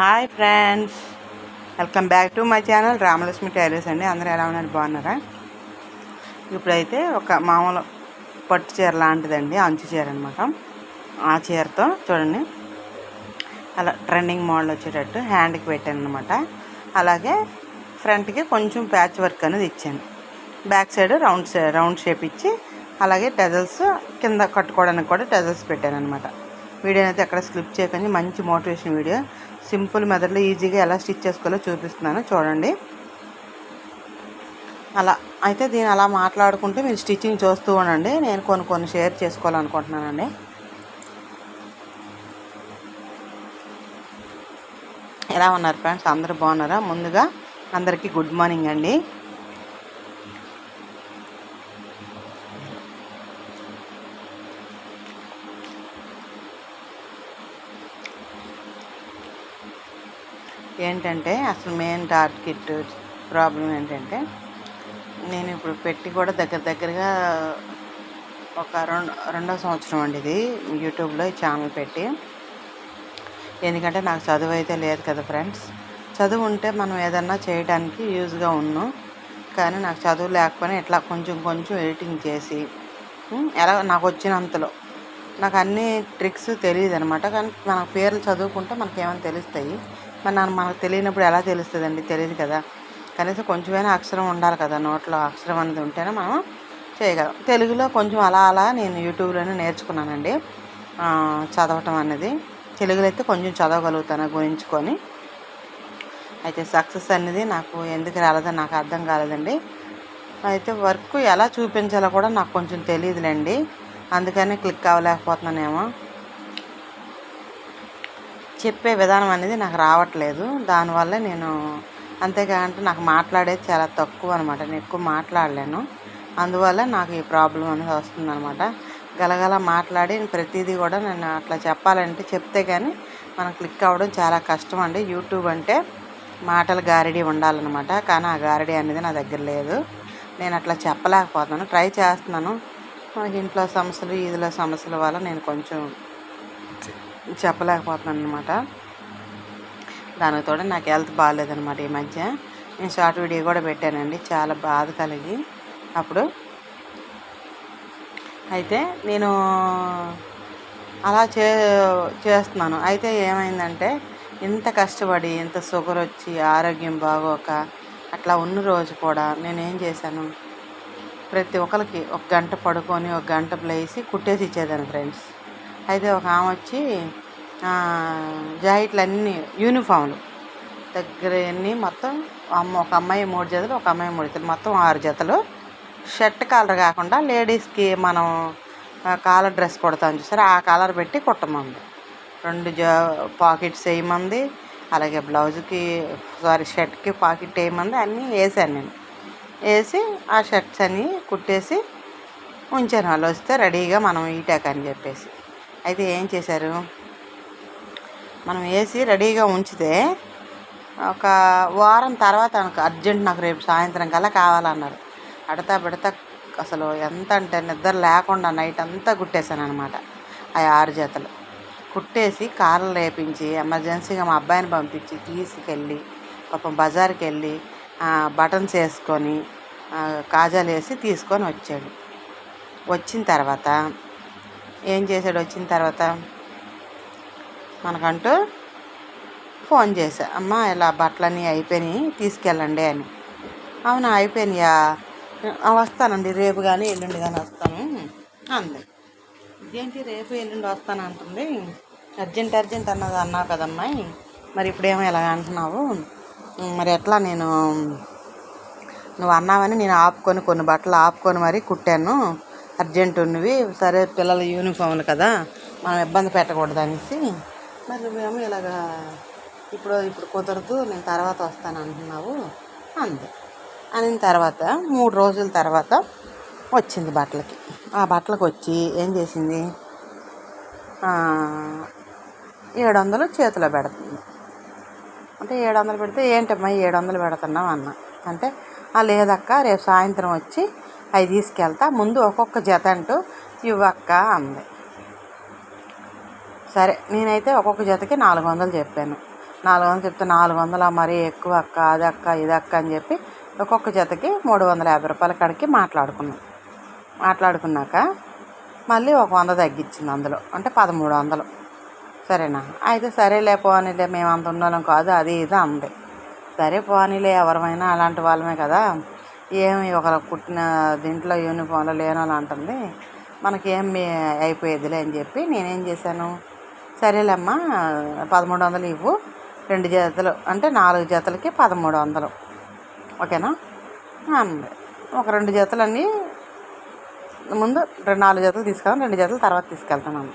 Hi friends. Welcome back to my channel Ramalakshmi tailors అండి. అందరూ ఎలా ఉన్నారు? బాగున్నారా? ఇప్పుడైతే ఒక మామూలు పట్టు చీర లాంటిదండి. అంచు చీర అనమాట ఆ చీరతో చూడండి. అలా ట్రెండింగ్ మోడల్ వచ్చేటట్టు హ్యాండ్కి పెట్టాను అనమాట అలాగే ఫ్రంట్కి కొంచెం ప్యాచ్ వర్క్ అనేది ఇచ్చాను. Back side round round shape ఇచ్చి అలాగే టెజల్స్ కింద కట్టుకోవడానికి కూడా టెజల్స్ పెట్టాను అనమాట వీడియోనైతే అయితే ఎక్కడ స్లిప్ చేయకండి. మంచి మోటివేషన్ వీడియో. సింపుల్ మెథడ్లో ఈజీగా ఎలా స్టిచ్ చేసుకోవాలో చూపిస్తున్నాను. చూడండి. అలా అయితే దీన్ని అలా మాట్లాడుకుంటే మీరు స్టిచ్చింగ్ చూస్తూ ఉండండి. నేను కొన్ని కొన్ని షేర్ చేసుకోవాలనుకుంటున్నానండి. ఎలా ఉన్నారు ఫ్రెండ్స్? అందరూ బాగున్నారా? ముందుగా అందరికీ గుడ్ మార్నింగ్ అండి. ఏంటంటే అసలు మెయిన్ టార్గెట్ ప్రాబ్లం ఏంటంటే నేను ఇప్పుడు పెట్టి కూడా దగ్గర దగ్గరగా ఒక రెండు రెండో సంవత్సరం అండి ఇది యూట్యూబ్లో ఈ ఛానల్ పెట్టి. ఎందుకంటే నాకు చదువు అయితే లేదు కదా ఫ్రెండ్స్. చదువు ఉంటే మనం ఏదన్నా చేయడానికి యూజ్గా ఉన్నాం. కానీ నాకు చదువు లేకపోయినా ఇట్లా కొంచెం కొంచెం ఎడిటింగ్ చేసి ఎలా నాకు వచ్చినంతలో. నాకు అన్ని ట్రిక్స్ తెలియదు అనమాట కానీ మన పేర్లు చదువుకుంటే మనకి ఏమైనా తెలుస్తాయి. మరి నాకు మనకు తెలియనప్పుడు ఎలా తెలుస్తుందండి? తెలియదు కదా. కనీసం కొంచెమైనా అక్షరం ఉండాలి కదా. నోట్లో అక్షరం అనేది ఉంటేనే మనం చేయగలం. తెలుగులో కొంచెం అలా అలా నేను యూట్యూబ్లోనే నేర్చుకున్నానండి. చదవటం అనేది. తెలుగులో అయితే కొంచెం చదవగలుగుతాను గురించుకొని అయితే సక్సెస్ అనేది నాకు ఎందుకు రాలేదో నాకు అర్థం కాలేదండి. అయితే వర్క్ ఎలా చూపించాలో కూడా నాకు కొంచెం తెలియదులేండి. అందుకని క్లిక్ అవ్వలేకపోతున్నానేమో. చెప్పే విధానం అనేది నాకు రావట్లేదు. దానివల్ల నేను అంతేకాదంటే నాకు మాట్లాడేది చాలా తక్కువ అనమాట నేను ఎక్కువ మాట్లాడలేను. అందువల్ల నాకు ఈ ప్రాబ్లం అనేది వస్తుందన్నమాట. గలగల మాట్లాడి ప్రతిదీ కూడా నేను అట్లా చెప్పాలంటే చెప్తే కానీ మనం క్లిక్ అవ్వడం చాలా కష్టం అండి. యూట్యూబ్ అంటే మాటలు గారడీ ఉండాలన్నమాట. కానీ ఆ గారడీ అనేది నా దగ్గర లేదు. నేను అట్లా చెప్పలేకపోతున్నాను. ట్రై చేస్తున్నాను. మనకి ఇంట్లో సమస్యలు ఈదిలో సమస్యల వల్ల నేను కొంచెం చెప్పలేకపోతున్నాను అనమాట దానికి తోడు నాకు హెల్త్ బాగాలేదనమాట ఈ మధ్య. నేను షార్ట్ వీడియో కూడా పెట్టానండి. చాలా బాధ కలిగి. అప్పుడు అయితే నేను అలా చే చేస్తున్నాను. అయితే ఏమైందంటే ఇంత కష్టపడి ఇంత షుగర్ వచ్చి ఆరోగ్యం బాగోక అట్లా ఉన్న రోజు కూడా నేనేం చేశాను? ప్రతి ఒక్కరికి ఒక గంట పడుకొని ఒక గంట లేసి కుట్టేసి ఇచ్చేదాన్ని ఫ్రెండ్స్. అయితే ఒక ఆమె వచ్చి జాకెట్లు అన్నీ యూనిఫామ్లు దగ్గర అన్నీ మొత్తం అమ్మ ఒక అమ్మాయి మూడు జతలు ఒక అమ్మాయి మూడు జతలు మొత్తం ఆరు జతలు. షర్ట్ కాలర్ కాకుండా లేడీస్కి మనం కాలర్ డ్రెస్ కుడతాం చూసారా? ఆ కాలర్ పెట్టి కుట్టమంది. రెండు జా పాకెట్స్ వేయమంది. అలాగే బ్లౌజ్కి సారీ షర్ట్కి పాకెట్ వేయమంది. అన్నీ వేసాను నేను. వేసి ఆ షర్ట్స్ అన్నీ కుట్టేసి ఉంచాను. వాళ్ళు వస్తే రెడీగా మనం ఈటాక్ అని చెప్పేసి. అయితే ఏం చేశారు? మనం వేసి రెడీగా ఉంచితే ఒక వారం తర్వాత నాకు అర్జెంట్ నాకు రేపు సాయంత్రం కల్లా కావాలన్నారు. అడతా పెడతా అసలు ఎంత అంటే నిద్ర లేకుండా నైట్ అంతా కుట్టేశాను అనమాట ఆ ఆరు జతలు. కుట్టేసి కార్లు లేపించి ఎమర్జెన్సీగా మా అబ్బాయిని పంపించి తీసుకెళ్ళి పాపం బజార్కి వెళ్ళి బటన్స్ వేసుకొని కాజాలు వేసి తీసుకొని వచ్చాడు. వచ్చిన తర్వాత ఏం చేశాడు వచ్చిన తర్వాత? మనకంటూ ఫోన్ చేశా. అమ్మ ఇలా బట్టలన్నీ అయిపోయినాయి తీసుకెళ్ళండి అని. అవునా అయిపోయినాయా? వస్తానండి రేపు కానీ ఎల్లుండి కానీ వస్తాను అంది. ఇదేంటి రేపు ఎల్లుండి వస్తాను అంటుంది. అర్జెంట్ అర్జెంట్ అన్నది అన్నావు కదమ్మాయి మరి ఇప్పుడేమో ఇలా అంటున్నావు. మరి ఎట్లా నేను నువ్వు అన్నావని నేను ఆపుకొని కొన్ని బట్టలు ఆపుకొని మరీ కుట్టాను. అర్జెంట్ ఉన్నవి. సరే పిల్లల యూనిఫామ్లు కదా మనం ఇబ్బంది పెట్టకూడదు అనేసి. మరి మేము ఇలాగా ఇప్పుడు ఇప్పుడు కుదరదు నేను తర్వాత వస్తాను అంటున్నావు అంది. అనిన తర్వాత మూడు రోజుల తర్వాత వచ్చింది బట్టలకి. ఆ బట్టలకు వచ్చి ఏం చేసింది? ఏడు వందలు చేతిలో పెడుతుంది. అంటే ఏడు వందలు పెడితే ఏంటమ్మా ఏడు వందలు పెడుతున్నావు? అన్న. అంటే లేదక్క రేపు సాయంత్రం వచ్చి అవి తీసుకెళ్తా. ముందు ఒక్కొక్క జత అంటూ ఇవ్వక్క అంది. సరే నేనైతే ఒక్కొక్క జతకి నాలుగు వందలు చెప్పాను. నాలుగు వందలు చెప్తే నాలుగు వందల? మరీ ఎక్కువ అక్క అది అక్క ఇది అక్క అని చెప్పి ఒక్కొక్క జతకి మూడు వందల యాభై రూపాయల కాడికి మాట్లాడుకున్నాం. మాట్లాడుకున్నాక మళ్ళీ ఒక వంద తగ్గించింది అందులో. అంటే పదమూడు వందలు. సరేనా? అయితే సరేలే పోనీలే మేము అంత ఉన్నాం కాదు అది ఇది అంది. సరే పోనీలే ఎవరమైనా అలాంటి వాళ్ళమే కదా. ఏమి ఒకరు కుట్టిన దీంట్లో యూనిఫామ్లో లేని అంటుంది మనకేమి అయిపోయేదిలే అని చెప్పి నేనేం చేశాను? సరేలేమ్మా పదమూడు వందలు ఇవ్వు. రెండు జతలు అంటే నాలుగు జతలకి పదమూడు వందలు ఓకేనా? అంది ఒక రెండు జతలన్నీ ముందు రెండు నాలుగు జతలు తీసుకెళ్తాను రెండు జతలు తర్వాత తీసుకెళ్తాను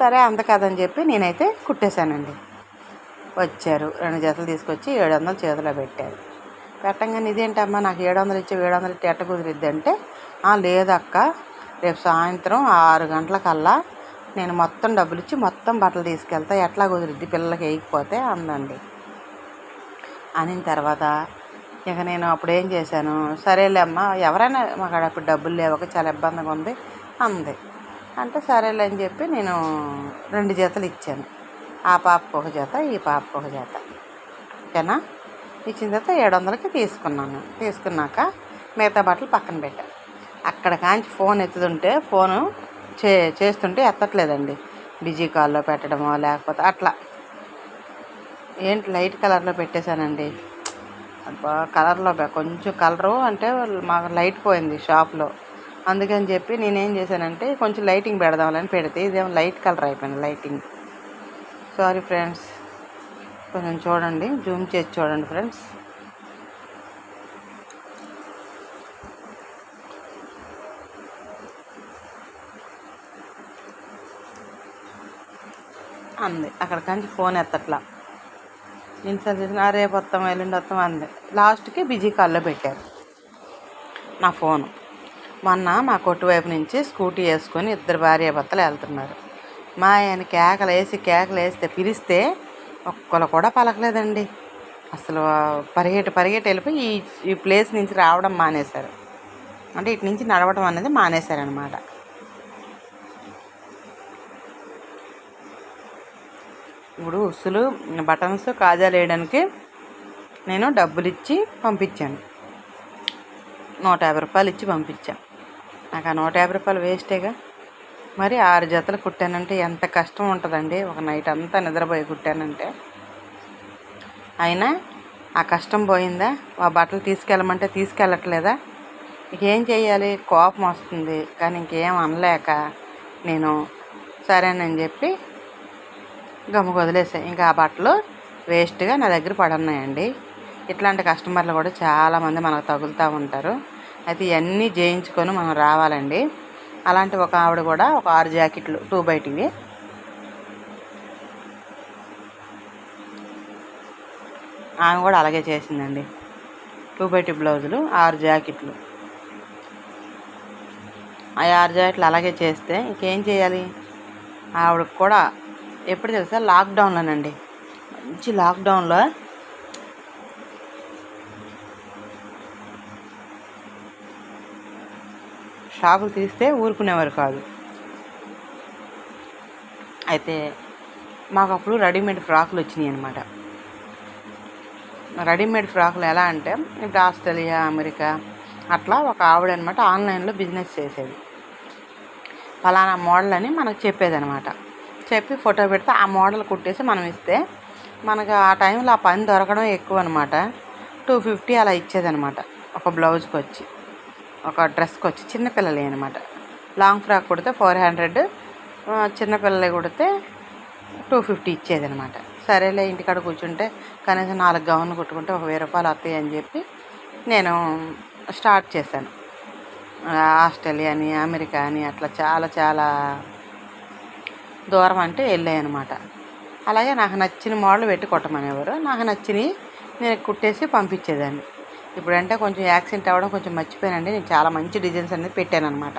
సరే అంత కదని చెప్పి నేనైతే కుట్టేశానండి. వచ్చారు రెండు జతలు తీసుకొచ్చి ఏడు వందలు చేతిలో పెట్టారు. పెట్టంగానే ఇదేంటమ్మా నాకు ఏడు వందలు ఇచ్చి ఏడు వందలు ఇట్టి ఎట్ట కుదిరిద్ది అంటే లేదక్క రేపు సాయంత్రం ఆరు గంటలకల్లా నేను మొత్తం డబ్బులు ఇచ్చి మొత్తం బట్టలు తీసుకెళ్తా ఎట్లా కుదిరిద్ది పిల్లలకి వేయకపోతే అందండి. అనిన తర్వాత ఇక నేను అప్పుడు ఏం చేశాను సరేలే అమ్మ ఎవరైనా మాకు అప్పుడు డబ్బులు లేవక చాలా ఇబ్బందిగా ఉంది అంది. అంటే సరేలే అని చెప్పి నేను రెండు జతలు ఇచ్చాను. ఆ పాపకు ఒక జత ఈ పాపకు ఒక జత. ఓకేనా? ఇచ్చిన తర్వాత ఏడు వందలకి తీసుకున్నాను. తీసుకున్నాక మిగతా బట్టలు పక్కన పెట్టాను అక్కడ కాంచి ఫోన్ ఎత్తుతుంటే ఫోను చే చేస్తుంటే ఎత్తట్లేదండి. బిజీ కాల్లో పెట్టడమో లేకపోతే అట్లా. ఏంటి లైట్ కలర్లో పెట్టేశానండి? అబ్బా కలర్లో కొంచెం కలరు అంటే మాకు లైట్ పోయింది షాప్లో. అందుకని చెప్పి నేనేం చేశానంటే కొంచెం లైటింగ్ పెడదామని పెడితే ఇదేమో లైట్ కలర్ అయిపోయింది లైటింగ్. Sorry friends. కొంచెం చూడండి జూమ్ చేసి చూడండి ఫ్రెండ్స్. అంది. అక్కడ కంచి ఫోన్ ఎత్తట్లా. నేను చదివిన రేపు వస్తాం ఎల్లుండి వస్తాం అంది. లాస్ట్కి బిజీ కాల్లో పెట్టారు. నా ఫోను. మొన్న మా కొట్టు వైపు నుంచి స్కూటీ వేసుకొని ఇద్దరు భార్య భర్తలు వెళ్తున్నారు. మా ఆయన కేకలు వేసి కేకలు వేస్తే పిలిస్తే ఒక్కరు కూడా పలకలేదండి. అసలు పరిగెట్టి పరిగెట్టి వెళ్ళిపోయి ఈ ఈ ప్లేస్ నుంచి రావడం మానేశారు. అంటే ఇటు నుంచి నడవడం అనేది మానేశారనమాట ఇప్పుడు ఉసులు బటన్స్ కాజాలు వేయడానికి నేను డబ్బులు ఇచ్చి పంపించాను. నూట యాభై రూపాయలు ఇచ్చి పంపించాను నాకు ఆ నూట యాభై రూపాయలు వేస్టేగా. మరి ఆరు జతలు కుట్టానంటే ఎంత కష్టం ఉంటుందండి. ఒక నైట్ అంతా నిద్రపోయి కుట్టానంటే. అయినా ఆ కష్టం పోయిందా? ఆ బట్టలు తీసుకెళ్ళమంటే తీసుకెళ్ళట్లేదా? ఇంకేం చేయాలి కోపం వస్తుంది. కానీ ఇంకేం అనలేక నేను సరేనని చెప్పి గమ్ముకు వదిలేసా. ఇంకా ఆ బట్టలు వేస్ట్గా నా దగ్గర పడున్నాయండి. ఇట్లాంటి కస్టమర్లు కూడా చాలామంది మనకు తగులుతూ ఉంటారు. అయితే ఇవన్నీ చేయించుకొని మనం రావాలండి. అలాంటి ఒక ఆవిడ కూడా ఒక ఆరు జాకెట్లు టూ బయటివి ఆమె కూడా అలాగే చేసిందండి. టూ బైటి బ్లౌజులు ఆరు జాకెట్లు. ఆ ఆరు జాకెట్లు అలాగే చేస్తే ఇంకేం చేయాలి? ఆవిడకి కూడా ఎప్పుడు తెలుసా? లాక్డౌన్లోనండి. మంచి లాక్డౌన్లో షాకులు తీస్తే ఊరుకునేవారు కాదు. అయితే మాకు అప్పుడు రెడీమేడ్ ఫ్రాకులు వచ్చినాయి అనమాట రెడీమేడ్ ఫ్రాకులు ఎలా అంటే ఇప్పుడు ఆస్ట్రేలియా అమెరికా అట్లా ఒక ఆవిడ అనమాట ఆన్లైన్లో బిజినెస్ చేసేది. ఫలానా మోడల్ అని మనకు చెప్పేది అనమాట చెప్పి ఫోటో పెడితే ఆ మోడల్ కుట్టేసి మనం ఇస్తే మనకు ఆ టైంలో ఆ పని దొరకడం ఎక్కువ అనమాట టూ ఫిఫ్టీ అలా ఇచ్చేదనమాట ఒక బ్లౌజ్కి వచ్చి. ఒక డ్రెస్కి వచ్చి చిన్నపిల్లలే అనమాట లాంగ్ ఫ్రాక్ కుడితే ఫోర్ హండ్రెడ్ చిన్నపిల్లలే కుడితే టూ ఫిఫ్టీ ఇచ్చేదనమాట సరేలే ఇంటికాడ కూర్చుంటే కనీసం నాలుగు గౌన్లు కుట్టుకుంటే ఒక వెయ్యి రూపాయలు వస్తాయి అని చెప్పి నేను స్టార్ట్ చేశాను. ఆస్ట్రేలియా అని అమెరికా అని అట్లా చాలా చాలా దూరం అంటే వెళ్ళాయి అనమాట అలాగే నాకు నచ్చిన మోడల్ పెట్టి కొట్టమనేవారు. నాకు నచ్చినవి నేను కుట్టేసి పంపించేదాన్ని. ఇప్పుడంటే కొంచెం యాక్సిడెంట్ అవ్వడం కొంచెం మర్చిపోయానండి. నేను చాలా మంచి డిజైన్స్ అనేది పెట్టాను అనమాట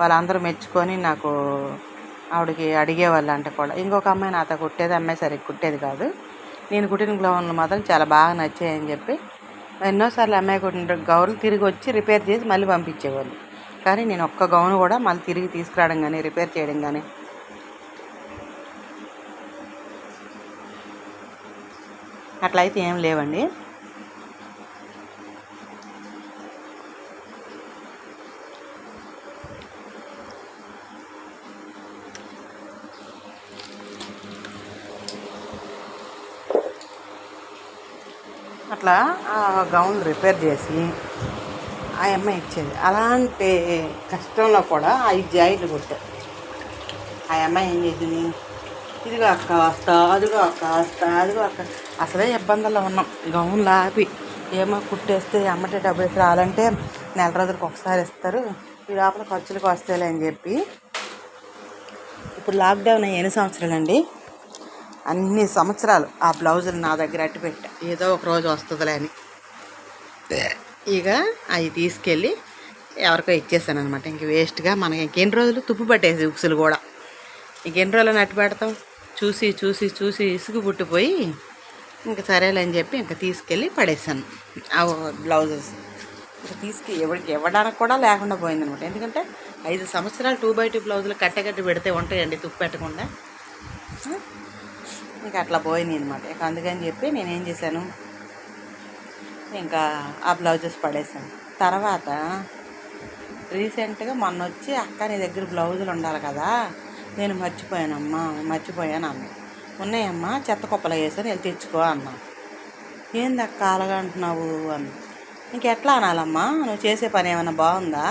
వాళ్ళందరూ మెచ్చుకొని నాకు ఆవిడకి అడిగేవాళ్ళు అంటే కూడా. ఇంకొక అమ్మాయి నాతో కుట్టేది అమ్మాయి సరే కుట్టేది కాదు. నేను కుట్టిన గ్లౌన్లు మాత్రం చాలా బాగా నచ్చాయని చెప్పి ఎన్నోసార్లు అమ్మాయి కుట్టిన గౌన్లు తిరిగి వచ్చి రిపేర్ చేసి మళ్ళీ పంపించేవాళ్ళు. కానీ నేను ఒక్క గౌన్ కూడా మళ్ళీ తిరిగి తీసుకురావడం కానీ రిపేర్ చేయడం కానీ అట్లయితే ఏం లేవండి. అట్లా ఆ గౌన్ రిపేర్ చేసి ఆ అమ్మాయి ఇచ్చేది. అలాంటి కష్టంలో కూడా ఐదు జాయిలు కొట్టారు. ఆ అమ్మాయి ఏం చేసింది? ఇదిగో అక్క వస్తా అదిగో అక్క వస్తా అదిగో అక్క. అసలే ఇబ్బందుల్లో ఉన్నాం. గౌన్లు ఆపి ఏమో కుట్టేస్తే అమ్మటే డబ్బులు వేసి రావాలంటే నెల రోజులకు ఒకసారి ఇస్తారు. ఈ లోపల ఖర్చులకు వస్తాయిలే అని చెప్పి. ఇప్పుడు లాక్డౌన్ ఎన్ని సంవత్సరాలండి? అన్ని సంవత్సరాలు ఆ బ్లౌజులు నా దగ్గర అట్టి పెట్టా. ఏదో ఒక రోజు వస్తుందిలే అని. ఇక అవి తీసుకెళ్ళి ఎవరికో ఇచ్చేసాను అనమాట ఇంక వేస్ట్గా మనకి ఇంకెన్ని రోజులు తుప్పు పట్టేసి ఉక్సులు కూడా. ఇంకెన్ని రోజులు నట్టు పెడతాం. చూసి చూసి చూసి ఇసుగు పుట్టిపోయి ఇంకా సరేలే అని చెప్పి ఇంకా తీసుకెళ్ళి పడేసాను. ఆ బ్లౌజెస్. ఇంకా తీసుకు ఎవరికి ఇవ్వడానికి కూడా లేకుండా పోయిందనమాట ఎందుకంటే ఐదు సంవత్సరాలు టూ బై టూ బ్లౌజులు కట్టె కట్టి పెడితే ఉంటాయండి తుప్పు పెట్టకుండా. ఇంకా అట్లా పోయినాయి అనమాట ఇక అందుకని చెప్పి నేనేం చేశాను? ఇంకా ఆ బ్లౌజెస్ పడేసాను తర్వాత రీసెంట్గా మొన్న వచ్చి అక్క నీ దగ్గర బ్లౌజులు ఉండాలి కదా నేను మర్చిపోయానమ్మా మర్చిపోయాను అన్న ఉన్నాయమ్మా చెత్త కుప్పలు వేసాను వెళ్ళి తెచ్చుకో అన్నా. ఏంది అక్క అలాగా అంటున్నావు అన్న. ఇంకెట్లా అనాలమ్మా నువ్వు చేసే పని ఏమైనా బాగుందా?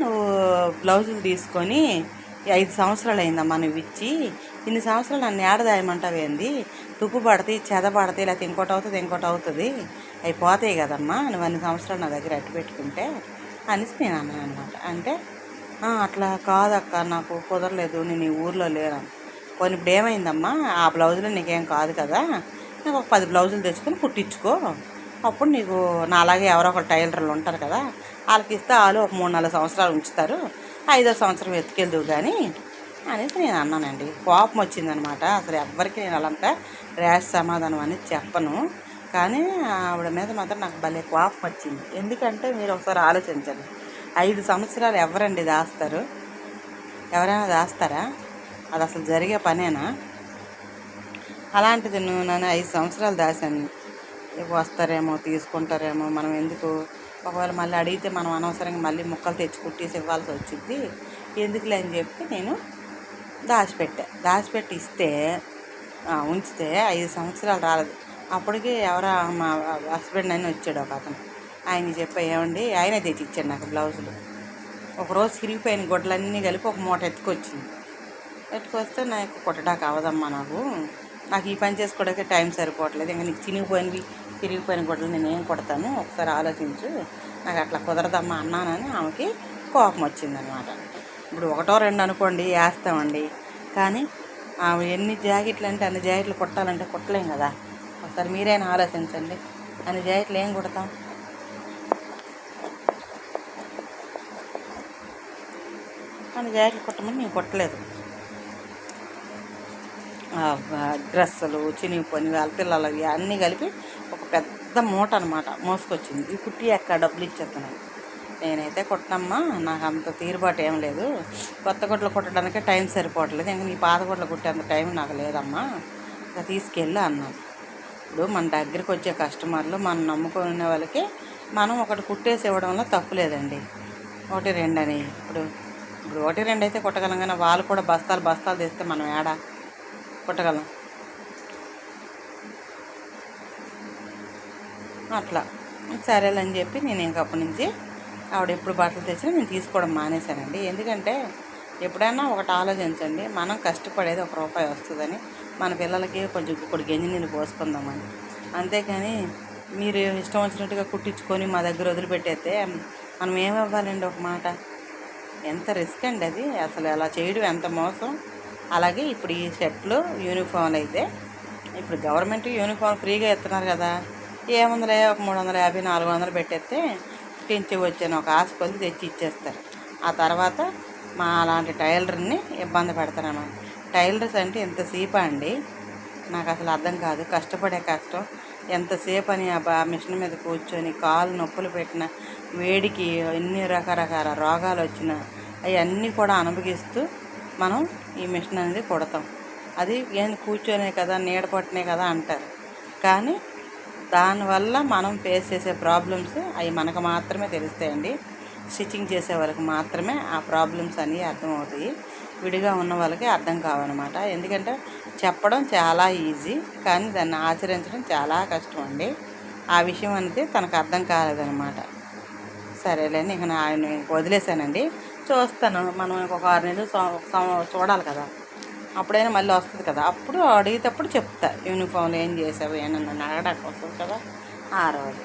నువ్వు బ్లౌజులు తీసుకొని ఐదు సంవత్సరాలు అయిందమ్మా నువ్వు ఇచ్చి ఇన్ని సంవత్సరాలు నన్ను ఏడదాయమంటావేంది తుప్పు పడితే చెద పడితే లేకపోతే ఇంకోటి అవుతుంది ఇంకోటి అవుతుంది. అవి పోతాయి కదమ్మా నువ్వు అన్ని సంవత్సరాలు నా దగ్గర అట్టు పెట్టుకుంటే అనేసి నేను అన్నాను అనమాట అంటే అట్లా కాదక్క నాకు కుదరలేదు నేను ఈ ఊర్లో లేను. కొన్ని ఇప్పుడు ఏమైందమ్మా ఆ బ్లౌజులు నీకేం కాదు కదా నాకు ఒక పది బ్లౌజులు తెచ్చుకొని కుట్టించుకో. అప్పుడు నీకు నాలాగే ఎవరో ఒక టైలర్లు ఉంటారు కదా వాళ్ళకి ఇస్తే వాళ్ళు ఒక మూడు నాలుగు సంవత్సరాలు ఉంచుతారు ఐదో సంవత్సరం ఎత్తుకెళ్దువు కానీ అనేసి నేను అన్నానండి. కోపం వచ్చిందనమాట. అసలు ఎవ్వరికి నేను అలాంత ర్యాష్ సమాధానం అనేది చెప్పను. కానీ ఆవిడ మీద మాత్రం నాకు భలే కోపం వచ్చింది. ఎందుకంటే మీరు ఒకసారి ఆలోచించండి. ఐదు సంవత్సరాలు ఎవరండి దాస్తారు? ఎవరైనా దాస్తారా? అది అసలు జరిగే పనేనా? అలాంటిది నువ్వు నన్ను ఐదు సంవత్సరాలు దాశాను. వస్తారేమో తీసుకుంటారేమో మనం ఎందుకు? ఒకవేళ మళ్ళీ అడిగితే మనం అనవసరంగా మళ్ళీ ముక్కలు తెచ్చి కుట్టేసి ఇవ్వాల్సి వచ్చింది ఎందుకులే అని చెప్పి నేను దాచిపెట్టా. దాచిపెట్టి ఇస్తే ఉంచితే ఐదు సంవత్సరాలు రాలేదు. అప్పటికి ఎవరో మా హస్బెండ్ అని వచ్చాడు ఒక అతను. ఆయన చెప్పా ఏమండి ఆయనే తెచ్చి ఇచ్చాడు నాకు బ్లౌజులు. ఒకరోజు చిరిగిపోయిన గుడ్డలన్నీ కలిపి ఒక మూట ఎత్తుకొచ్చింది. ఎత్తుకొస్తే నాకు కుట్టడానికి అవదమ్మా నాకు. నాకు ఈ పని చేసుకోవడానికి టైం సరిపోవట్లేదు. ఇంకా నీకు చినిగిపోయినవి చిరిగిపోయిన గుడ్డలు నేను ఏం కొడతాను? ఒకసారి ఆలోచించు. నాకు అట్లా కుదరదమ్మా అన్నానని ఆమెకి కోపం వచ్చిందనమాట ఇప్పుడు ఒకటో రెండు అనుకోండి వేస్తామండి. కానీ ఎన్ని జాకెట్లు అంటే అన్ని జాకెట్లు కుట్టాలంటే కుట్టలేం కదా. ఒకసారి మీరైనా ఆలోచించండి. అన్ని జాకెట్లు ఏం కుడతాం? అన్ని జాకెట్లు కుట్టమని నేను కుట్టలేదు. డ్రెస్సులు చినిగిపోయినవి వాళ్ళ పిల్లలవి అన్నీ కలిపి ఒక పెద్ద మూట అనమాట మోసుకొచ్చింది. ఈ కుట్టి ఎక్కడ డబ్బులు ఇచ్చేస్తున్నాను నేనైతే కుట్టనమ్మా నాకు అంత తీరుబాటు ఏం లేదు. కొత్త గుడ్లు కుట్టడానికి టైం సరిపోవట్లేదు. ఇంకా నీ పాత గుడ్లు కుట్టేంత టైం నాకు లేదమ్మా. ఇంకా తీసుకెళ్ళి అన్నాను ఇప్పుడు మన దగ్గరికి వచ్చే కస్టమర్లు మనం నమ్ముకునే వాళ్ళకి మనం ఒకటి కుట్టేసి ఇవ్వడంలో తప్పు లేదండి. ఒకటి రెండు అని. ఇప్పుడు ఇప్పుడు ఒకటి రెండు అయితే కుట్టగలం కానీ వాళ్ళు కూడా బస్తాలు బస్తాలు తెస్తే మనం ఏడా కుట్టగలం? అట్లా. సరేలే అని చెప్పి నేను ఇంకప్పటి నుంచి ఆవిడ ఎప్పుడు బట్టలు తెచ్చినా నేను తీసుకోవడం మానేశానండి. ఎందుకంటే ఎప్పుడైనా ఒకటి ఆలోచించండి మనం కష్టపడేది ఒక రూపాయి వస్తుందని మన పిల్లలకి కొంచెం ఇప్పుడు గంజి నీళ్ళు పోసుకుందామని. అంతేకాని మీరు ఇష్టం వచ్చినట్టుగా కుట్టించుకొని మా దగ్గర వదిలిపెట్టేస్తే మనం ఏమివ్వాలండి ఒక మాట? ఎంత రిస్క్ అండి అది? అసలు అలా చేయడం ఎంత మోసం? అలాగే ఇప్పుడు ఈ షర్ట్లు యూనిఫామ్లు అయితే ఇప్పుడు గవర్నమెంట్ యూనిఫామ్ ఫ్రీగా ఇస్తున్నారు కదా. ఏముందలే ఒక మూడు వందల యాభై నాలుగు వందలు పెట్టేస్తే తెంచి వచ్చాను ఒక ఆశ కొద్ది తెచ్చి ఇచ్చేస్తారు. ఆ తర్వాత మా అలాంటి టైలర్ని ఇబ్బంది పెడతానమాట టైలర్స్ అంటే ఎంతసేపు అండి? నాకు అసలు అర్థం కాదు. కష్టపడే కష్టం. ఎంతసేపు అని ఆ మిషన్ మీద కూర్చొని కాలు నొప్పులు పెట్టిన వేడికి ఎన్ని రకరకాల రోగాలు వచ్చిన అవన్నీ కూడా అనుభవిస్తూ మనం ఈ మిషన్ అనేది కుడతాం. అది ఏం కూర్చొనే కదా నీడ పట్టినే కదా అంటారు. కానీ దానివల్ల మనం ఫేస్ చేసే ప్రాబ్లమ్స్ అవి మనకు మాత్రమే తెలుస్తాయండి. స్టిచ్చింగ్ చేసే వాళ్ళకి మాత్రమే ఆ ప్రాబ్లమ్స్ అనేవి అర్థమవుతాయి. విడిగా ఉన్న వాళ్ళకి అర్థం కావన్నమాట. ఎందుకంటే చెప్పడం చాలా ఈజీ కానీ దాన్ని ఆచరించడం చాలా కష్టం అండి. ఆ విషయం అనేది తనకు అర్థం కాలేదనమాట సరేలేండి ఇక ఆయన వదిలేసానండి. చూస్తాను. మనం ఒక ఆరు నెలలు చూడాలి కదా. అప్పుడైనా మళ్ళీ వస్తుంది కదా. అప్పుడు అడిగేటప్పుడు చెప్తా. యూనిఫామ్లు ఏం చేసావు? ఏమన్నా అడగడానికి వస్తుంది కదా? ఆ రోజు.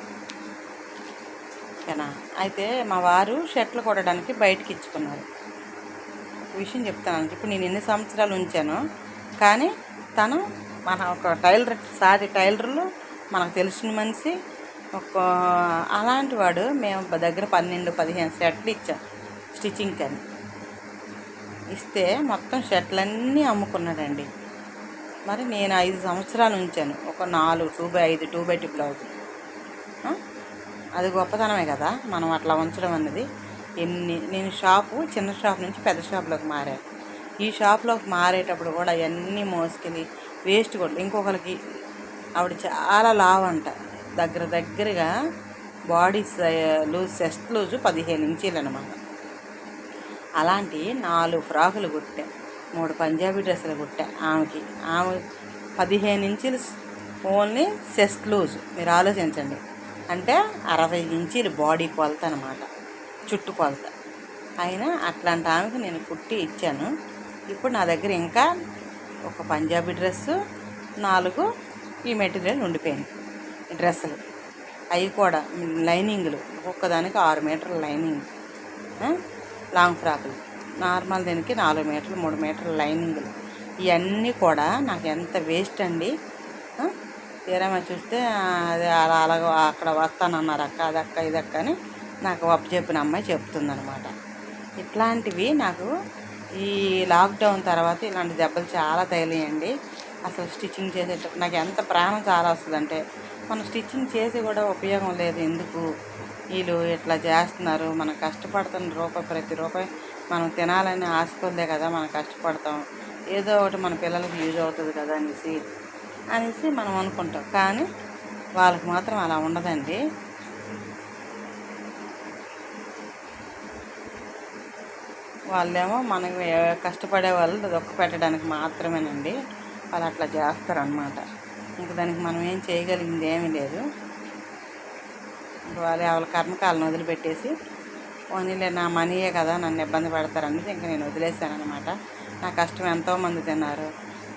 ఓకేనా? అయితే మా వారు షర్ట్లు కొట్టడానికి బయటికి ఇచ్చుకున్నారు. ఒక విషయం చెప్తాను ఇప్పుడు నేను ఎన్ని సంవత్సరాలు ఉంచాను కానీ తను మన ఒక టైలర్ సారీ టైలర్లు మనకు తెలిసిన మనిషి ఒక అలాంటి వాడు. మేము దగ్గర పన్నెండు పదిహేను షర్ట్లు ఇచ్చాం స్టిచ్చింగ్ అని ఇస్తే మొత్తం షర్ట్లన్నీ అమ్ముకున్నాడండి. మరి నేను ఐదు సంవత్సరాలు ఉంచాను ఒక నాలుగు టూ బై ఐదు టూ బై టూ బ్లౌజ్ అది గొప్పతనమే కదా మనం అట్లా ఉంచడం అన్నది. ఎన్ని నేను షాపు చిన్న షాప్ నుంచి పెద్ద షాప్లోకి మారాను. ఈ షాప్లోకి మారేటప్పుడు కూడా అవన్నీ మోసుకెళ్ళి వేస్ట్ కూడా ఇంకొకరికి ఆవిడ చాలా లావ్ అంట దగ్గర దగ్గరగా బాడీ లూజ్ చెస్ట్ లూజు పదిహేను ఇంచీలు అనమాట అలాంటి నాలుగు ఫ్రాకులు కుట్టా. మూడు పంజాబీ డ్రెస్సులు కుట్టా ఆమెకి. ఆమె పదిహేను ఇంచులు ఓన్లీ సెస్ లూజ్ మీరు ఆలోచించండి. అంటే అరవై ఇంచీలు బాడీ కొలత అనమాట చుట్టు కొలత. అయినా అట్లాంటి ఆమెకి నేను కుట్టి ఇచ్చాను. ఇప్పుడు నా దగ్గర ఇంకా ఒక పంజాబీ డ్రెస్సు నాలుగు ఈ మెటీరియల్ ఉండిపోయింది డ్రెస్సులు. అవి కూడా లైనింగ్లు. ఒక్కొక్కదానికి ఆరు మీటర్ల లైనింగ్. లాంగ్ ఫ్రాకులు. నార్మల్ దీనికి నాలుగు మీటర్లు మూడు మీటర్ల లైనింగ్లు. ఇవన్నీ కూడా నాకు ఎంత వేస్ట్ అండి. ఆ? చూస్తే అది అలా అలాగ అక్కడ వస్తానన్నారు అక్క అదక్క అక్క అని నాకు అప్పు చెప్పిన అమ్మాయి చెప్తుందనమాట ఇట్లాంటివి నాకు ఈ లాక్డౌన్ తర్వాత ఇలాంటి దెబ్బలు చాలా తగిలియండి. అసలు స్టిచ్చింగ్ చేసేటప్పుడు నాకు ఎంత ప్రాణం చాలా వస్తుందంటే మనం స్టిచ్చింగ్ చేసి కూడా ఉపయోగం లేదు ఎందుకు? వీళ్ళు ఇట్లా చేస్తున్నారు. మనం కష్టపడుతున్న రూపాయి ప్రతి రూపాయి మనం తినాలని ఆశకుందే కదా మనం కష్టపడతాం. ఏదో ఒకటి మన పిల్లలకి యూజ్ అవుతుంది కదా అనేసి అనేసి మనం అనుకుంటాం. కానీ వాళ్ళకి మాత్రం అలా ఉండదండి. వాళ్ళేమో మనకి కష్టపడే వాళ్ళు దొక్క పెట్టడానికి మాత్రమేనండి. వాళ్ళు అట్లా చేస్తారనమాట ఇంక దానికి మనం ఏం చేయగలిగింది ఏమీ లేదు. వాళ్ళు వాళ్ళు వాళ్ళ కర్మకాలను వదిలిపెట్టేసి పోనీలే నా మనీయే కదా నన్ను ఇబ్బంది పెడతారనేది ఇంకా నేను వదిలేసాను అనమాట నా కష్టం ఎంతోమంది తిన్నారు.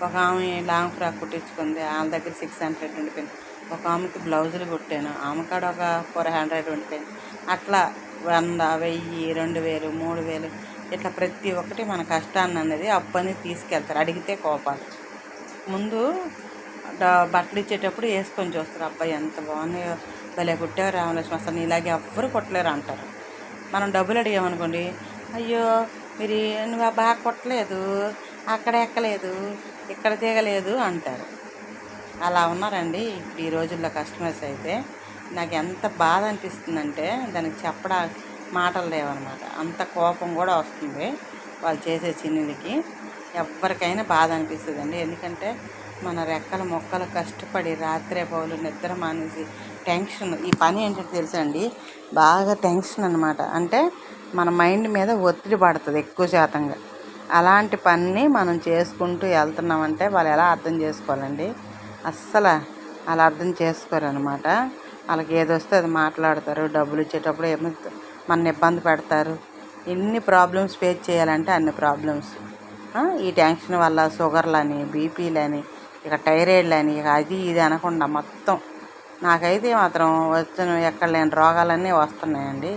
ఒక ఆమె లాంగ్ ఫ్రాక్ కుట్టించుకుంది వాళ్ళ దగ్గర సిక్స్ హండ్రెడ్ ఉండిపోయింది. ఒక ఆమెకి బ్లౌజులు కుట్టాను ఆమె కాడ ఒక ఫోర్ హండ్రెడ్ ఉండిపోయింది. అట్లా వంద వెయ్యి రెండు వేలు మూడు వేలు ఇట్లా ప్రతి ఒక్కటి మన కష్టాన్ని అనేది అప్పని తీసుకెళ్తారు. అడిగితే కోపాలు. ముందు బట్టలు ఇచ్చేటప్పుడు వేసుకొని చూస్తారు అబ్బాయి ఎంత బాగున్నాయో భలే కుట్టావు రామలక్ష్మి అసలు ఇలాగే ఎవ్వరు కొట్టలేరు అంటారు. మనం డబ్బులు అడిగామనుకోండి అయ్యో మీరు నువ్వు బాగా కొట్టలేదు అక్కడ ఎక్కలేదు ఇక్కడ దిగలేదు అంటారు. అలా ఉన్నారండి ఇప్పుడు ఈ రోజుల్లో కస్టమర్స్ అయితే. నాకు ఎంత బాధ అనిపిస్తుందంటే దానికి చెప్పడా మాటలు లేవన్నమాట అంత కోపం కూడా వస్తుంది వాళ్ళు చేసే చిన్నులకి ఎవరికైనా బాధ అనిపిస్తుంది అండి ఎందుకంటే మన రెక్కల మొక్కలు కష్టపడి రాత్రే పౌలు నిద్ర మానేసి టెన్షన్. ఈ పని ఏంటంటే తెలుసా అండి బాగా టెన్షన్ అనమాట అంటే మన మైండ్ మీద ఒత్తిడి పడుతుంది ఎక్కువ శాతంగా. అలాంటి పనిని మనం చేసుకుంటూ వెళ్తున్నామంటే వాళ్ళు ఎలా అర్థం చేసుకోవాలండి? అస్సలు అలా అర్థం చేసుకోరనమాట వాళ్ళకి ఏది వస్తే అది మాట్లాడతారు. డబ్బులు ఇచ్చేటప్పుడు ఏమో మన ఇబ్బంది పెడతారు. ఎన్ని ప్రాబ్లమ్స్ ఫేస్ చేయాలంటే అన్ని ప్రాబ్లమ్స్. ఈ టెన్షన్ వల్ల షుగర్లని బీపీలని ఇక థైరాయిడ్లని ఇక అది ఇది అనకుండా మొత్తం నాకైతే మాత్రం వచ్చిన ఎక్కడ లేని రోగాలన్నీ వస్తున్నాయండి.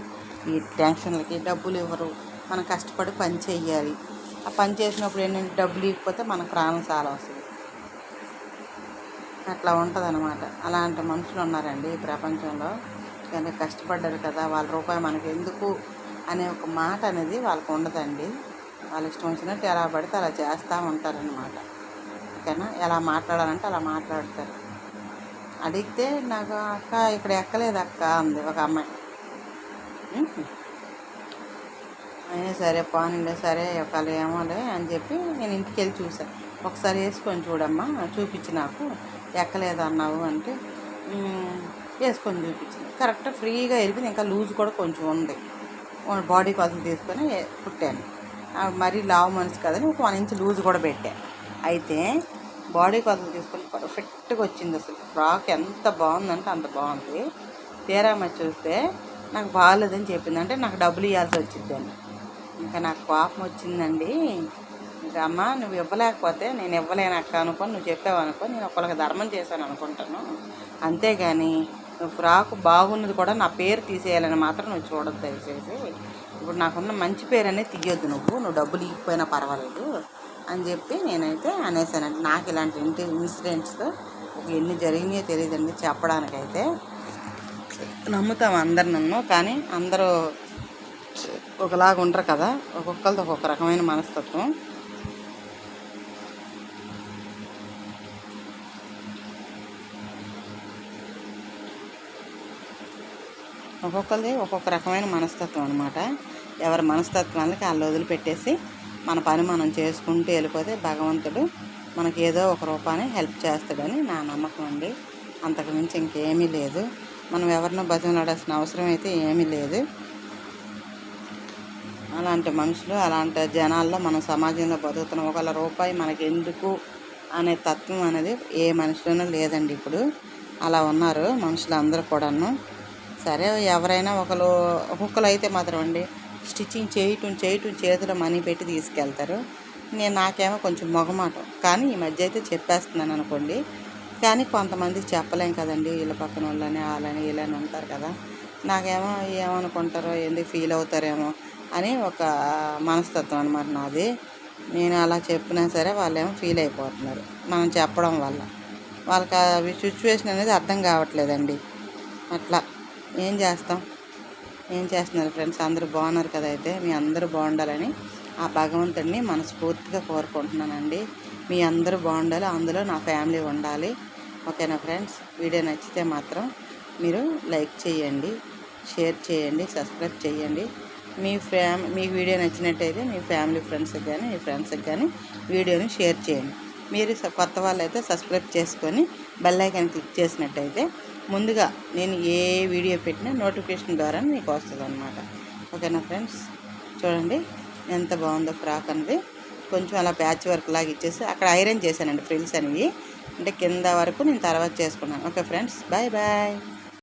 ఈ టెన్షన్లకి డబ్బులు ఇవ్వరు. మనం కష్టపడి పని చేయాలి ఆ పని చేసినప్పుడు ఏంటంటే డబ్బులు ఇవ్వకపోతే మన ప్రాణం చాలా వస్తుంది. అట్లా ఉంటుందన్నమాట. అలాంటి మనుషులు ఉన్నారండి ఈ ప్రపంచంలో. కానీ కష్టపడ్డారు కదా వాళ్ళ రూపాయి మనకి ఎందుకు అనే ఒక మాట అనేది వాళ్ళకు ఉండదండి. వాళ్ళ ఇష్టం వచ్చినట్టు ఎలా పడితే అలా చేస్తూ ఉంటారనమాట ఓకేనా? ఎలా మాట్లాడాలంటే అలా మాట్లాడతారు. అడిగితే నాకు అక్క ఇక్కడ ఎక్కలేదు అక్క అంది ఒక అమ్మాయి. అయినా సరే పోనీలే సరే ఒకవేళ ఏమోలే అని చెప్పి నేను ఇంటికి వెళ్ళి చూసాను ఒకసారి వేసుకొని చూడమ్మా చూపించి నాకు ఎక్కలేదు అన్నావు అంటే వేసుకొని చూపించింది. కరెక్ట్ ఫ్రీగా వెళ్ళిపోయింది ఇంకా లూజ్ కూడా కొంచెం ఉంది. బాడీ కోసం తీసుకొని కుట్టాను. మరీ లావు మనసు కదని ఒక వన్ ఇంచ్ లూజ్ కూడా పెట్టాను అయితే బాడీ కోసం తీసుకొని పర్ఫెక్ట్గా వచ్చింది అసలు. ఫ్రాక్ ఎంత బాగుందంటే అంత బాగుంది. తీరా మరి చూస్తే నాకు బాగాలేదని చెప్పింది. అంటే నాకు డబ్బులు ఇవ్వాల్సి వచ్చిందని ఇంకా నాకు కోపం వచ్చిందండి. ఇంకా అమ్మ నువ్వు ఇవ్వలేకపోతే నేను ఇవ్వలేను అక్క అనుకో నువ్వు చెప్పావు అనుకో నేను ఒకళ్ళకి ధర్మం చేశాను అనుకుంటాను. అంతేగాని నువ్వు ఫ్రాక్ బాగున్నది కూడా నా పేరు తీసేయాలని మాత్రం నువ్వు చూడద్దు దయచేసి. ఇప్పుడు నాకున్న మంచి పేరు అనేది తీయొద్దు నువ్వు. నువ్వు డబ్బులు ఇవ్వకపోయినా పర్వాలేదు. అని చెప్పి నేనైతే అనేసానండి. నాకు ఇలాంటి ఇంటి ఇన్సిడెంట్స్ ఎన్ని జరిగినాయో తెలియదండి చెప్పడానికైతే. నమ్ముతాం అందరు నన్ను కానీ అందరూ ఒకలాగా ఉండరు కదా. ఒక్కొక్కరితో ఒక్కొక్క రకమైన మనస్తత్వం. ఒక్కొక్కరిది ఒక్కొక్క రకమైన మనస్తత్వం అనమాట ఎవరి మనస్తత్వానికి వాళ్ళు వదిలిపెట్టేసి మన పని మనం చేసుకుంటూ వెళ్ళిపోతే భగవంతుడు మనకి ఏదో ఒక రూపాన్ని హెల్ప్ చేస్తాడని నా నమ్మకం అండి. అంతకు మించి ఇంకేమీ లేదు. మనం ఎవరినో బతిమలాడాల్సిన అవసరం అయితే ఏమీ లేదు. అలాంటి మనుషులు అలాంటి జనాల్లో మనం సమాజంలో బతుకుతున్నాం. ఒకళ్ళ రూపాయి మనకి ఎందుకు అనే తత్వం అనేది ఏ మనిషిలోనూ లేదండి ఇప్పుడు. అలా ఉన్నారు మనుషులు అందరూ కూడాను. సరే ఎవరైనా ఒకరు ఒక్కొక్కరు అయితే మాత్రం అండి. స్టిచ్చింగ్ చేయటం చేయటం చేతిలో మనీ పెట్టి తీసుకెళ్తారు. నేను నాకేమో కొంచెం మొగమాటం. కానీ ఈ మధ్య అయితే చెప్పేస్తున్నాను అనుకోండి. కానీ కొంతమందికి చెప్పలేం కదండి. వీళ్ళ పక్కన వాళ్ళని వాళ్ళని వీళ్ళని ఉంటారు కదా. నాకేమో ఏమనుకుంటారో ఎందుకు ఫీల్ అవుతారేమో అని ఒక మనస్తత్వం అనమాట నాది. నేను అలా చెప్పినా సరే వాళ్ళేమో ఫీల్ అయిపోతున్నారు. మనం చెప్పడం వల్ల. వాళ్ళకి అవి సిచ్యువేషన్ అనేది అర్థం కావట్లేదండి. అట్లా. ఏం చేస్తాం? ఏం చేస్తున్నారు ఫ్రెండ్స్ అందరూ బాగున్నారు కదా అయితే? మీ అందరూ బాగుండాలని ఆ భగవంతుడిని మనస్ఫూర్తిగా కోరుకుంటున్నానండి. మీ అందరూ బాగుండాలి అందులో నా ఫ్యామిలీ ఉండాలి. ఓకేనా ఫ్రెండ్స్ వీడియో నచ్చితే మాత్రం మీరు లైక్ చేయండి షేర్ చేయండి సబ్స్క్రైబ్ చేయండి. మీ ఫ్యామ్ మీ వీడియో నచ్చినట్టయితే మీ ఫ్యామిలీ ఫ్రెండ్స్కి కానీ మీ ఫ్రెండ్స్కి కానీ వీడియోని షేర్ చేయండి. మీరు కొత్త వాళ్ళు అయితే సబ్స్క్రైబ్ చేసుకొని బెల్ ఐకాన్ క్లిక్ చేసినట్టయితే ముందుగా నేను ఏ వీడియో పెట్టినా నోటిఫికేషన్ ద్వారా మీకు వస్తుంది అనమాట ఓకేనా ఫ్రెండ్స్? చూడండి ఎంత బాగుందో ఫ్రాక్ అనేది. కొంచెం అలా ప్యాచ్ వర్క్ లాగా ఇచ్చేసి అక్కడ ఐరన్ చేశానండి ఫ్రిల్స్ అనేవి. అంటే కింద వరకు నేను తర్వాత చేసుకున్నాను. Okay friends? Bye bye.